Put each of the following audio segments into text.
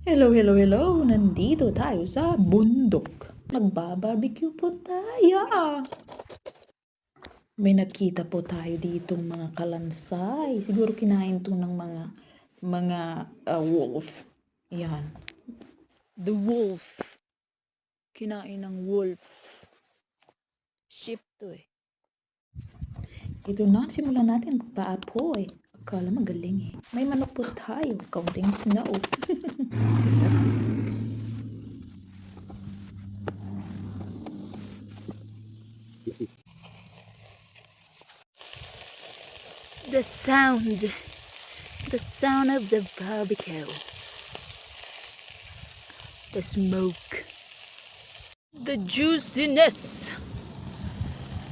Hello, hello, hello! Nandito tayo sa bundok. Magbabarbecue po tayo. May nakita po tayo ditong mga kalansay. Siguro kinain to ng mga mga uh, wolf. Yan. The wolf. Kinain ng wolf. Sheep to eh. Ito na, simulan natin magpaapo eh. Akala magaling eh. May manok po tayo. Counting snow. The sound. The sound of the barbecue. The smoke. The juiciness.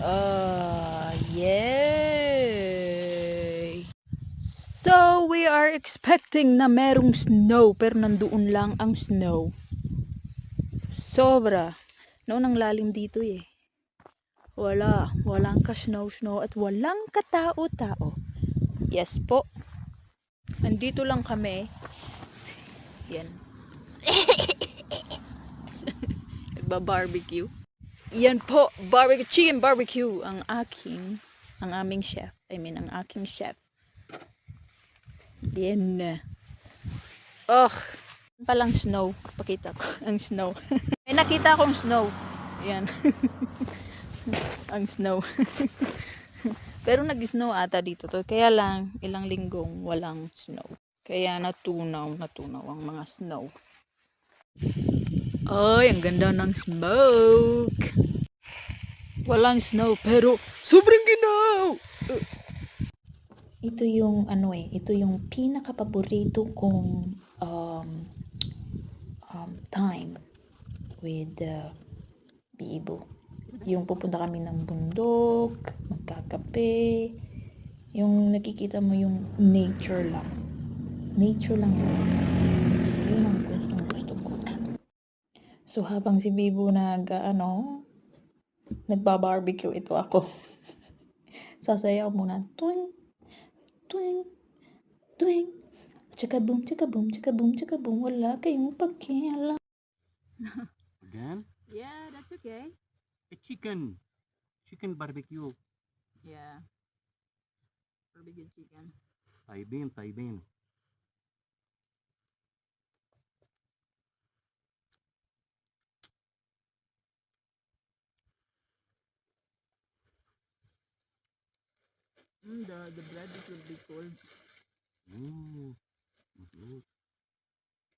Ah, yay! So, we are expecting na merong snow, pero nandoon lang ang snow. Sobra. Noon ang lalim dito eh. Wala. Walang ka-snow-snow at walang katao-tao. Yes po. Nandito lang kami. Yan. Nagba-barbecue. Yan po, barbecue, chicken barbecue ang aking, ang aming chef. I mean, ang aking chef. Yan na. Oh, palang snow. Pakita ko ang snow. May nakita akong snow. Yan. ang snow. Pero nag-snow ata dito to. Kaya lang, ilang linggong walang snow. Kaya natunaw, natunaw ang mga snow. Ay, ang ganda ng smoke. Walang snow, pero sobrang ginaw. Ito yung ano eh, ito yung pinaka-paborito kong um, um, time with uh, Bibo. Yung pupunta kami ng bundok, magkakape, yung nakikita mo yung nature lang. Nature lang yun. Ang gustong gusto ko. So habang si Bibo nag ano, nagba-barbecue ito ako. Sasayaw muna. Tuwing, tuwing, tuwing. Tsaka boom, tsaka boom, tsaka boom, tsaka boom. Wala kayong pakialam. Again? Yeah, that's okay. A chicken. Chicken barbecue. Yeah. Barbecue chicken. Taibin, taibin. Mm, the, the bread it will be cold. Mm. Masarap.